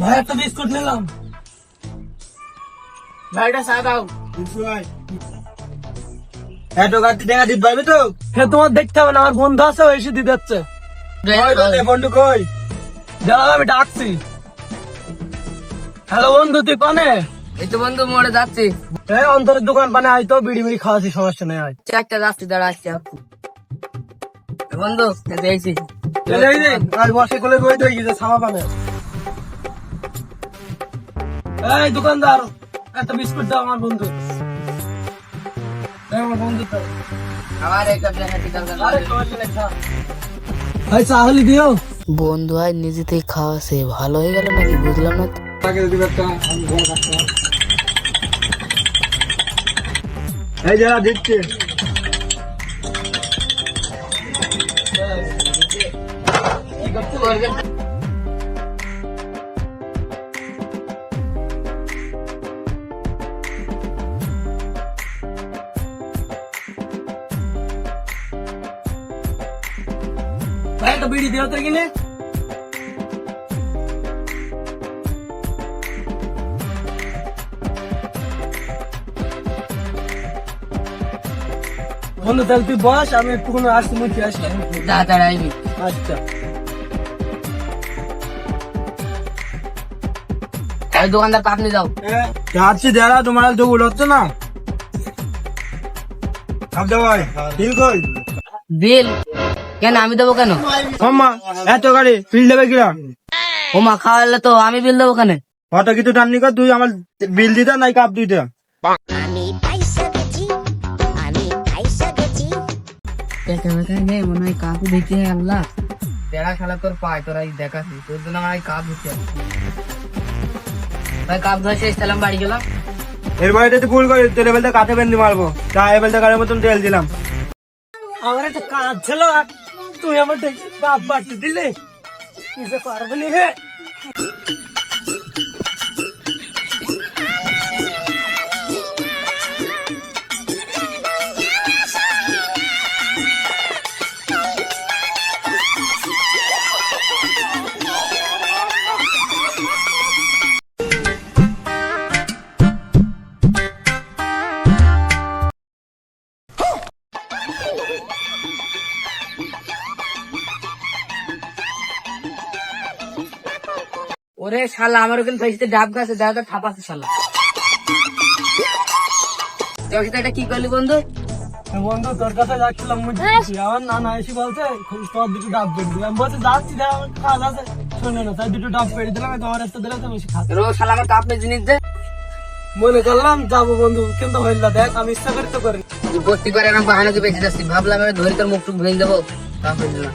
ভাই একটা বিস্কুট নিলাম। ভাইটা চা দাও। এত গাড়ি দেখা দিতে পারবে তো? সে তোমার দেখতে হবে না আমার বন্ধু আছে ও এসে দিয়ে যাচ্ছে। বন্ধু কই? দাঁড়া আমি ডাকছি। হ্যালো বন্ধু তুই কনে? এই তো বন্ধু মোড়ে যাচ্ছি। এই অন্তরের দোকান পানে আয় তো বিড়ি বিড়ি খাওয়াছি সমস্যা নেই আয়। একটা যাচ্ছি দাঁড়া আসছি বন্ধু দেখছি বসে কোলে হয়ে গেছে পানে এই দোকানদার একটা বিস্কুট দাও আমার বন্ধু। এই আমার বন্ধু তো। আমার এক কাপ দেখাচ্ছি দরকার? আরে সমস্যা নেই খা। ভাই চাহলি দিও। বন্ধু আজ নিজেতেই খাওয়াছে ভালো হয়ে গেল নাকি বুঝলাম না। তো। তাকে দিবে একটা এই যারা দিচ্ছে। ভাই একটা বিড়ি দিও তো কিনে বন্ধু তাহলে তুই বস আমি একটু কোনো আসছি মুখে আসি যা তাড়া আইবি। আচ্ছা। ওই দোকানদার কাপ নিয়ে যাও যাচ্ছি যারা তোমার তো উঠছে না। কই? বিল? কেন আমি দেবো কেন? এত গাড়ি বিল দেবে কিরা? ও মা খাওয়ালে তো আমি বিল দেবো কেন? কত কিছু টান্নি কর তুই আমার বিল দিতে নাই কাপ দিতে। মনে হয় কাপ আল্লাহ। খেলা তোর পায় তোরা দেখাচ্ছি তোর জন্য আমার কাপ দিতে ভাই কাপ ধরে শেষ তাহলে বাড়ি গেলাম। এর বাড়িতে তুই ভুল করি তোর বেঁধে মারবো। তা এবেলতে গাড়ির মতন তেল দিলাম। আমার একটা কাজ ছিল তুই আমার দেখি বাপ বাড়তে দিলে নিজে পারবে নি হে ওরে শালা আমার ওখানে ফেসিতে ডাব গাছে দেখা তো ঠাপাছে শালা। তোর সাথে এটা কি করলি বন্ধু? বন্ধু তোর কাছে যাচ্ছিলাম বুঝছি আমার নানা এসে বলছে তোর দুটো ডাব পেড়ে দিলাম বলছে যাচ্ছি দেখ আমার কাজ আছে। শোনে না তাই দুটো ডাব পেড়ে দিলাম তোমার একটা দিলে তুমি খাতে রো শালা আমার জিনিস দে। মনে করলাম যাব বন্ধু কিন্তু হইল না দেখ আমি ইচ্ছা করে তো করি ভর্তি করে বাহানো বেঁচে যাচ্ছি ভাবলাম আমি ধরে তোর মুখ টুক ভেঙে দেবো। কাপ হইল না।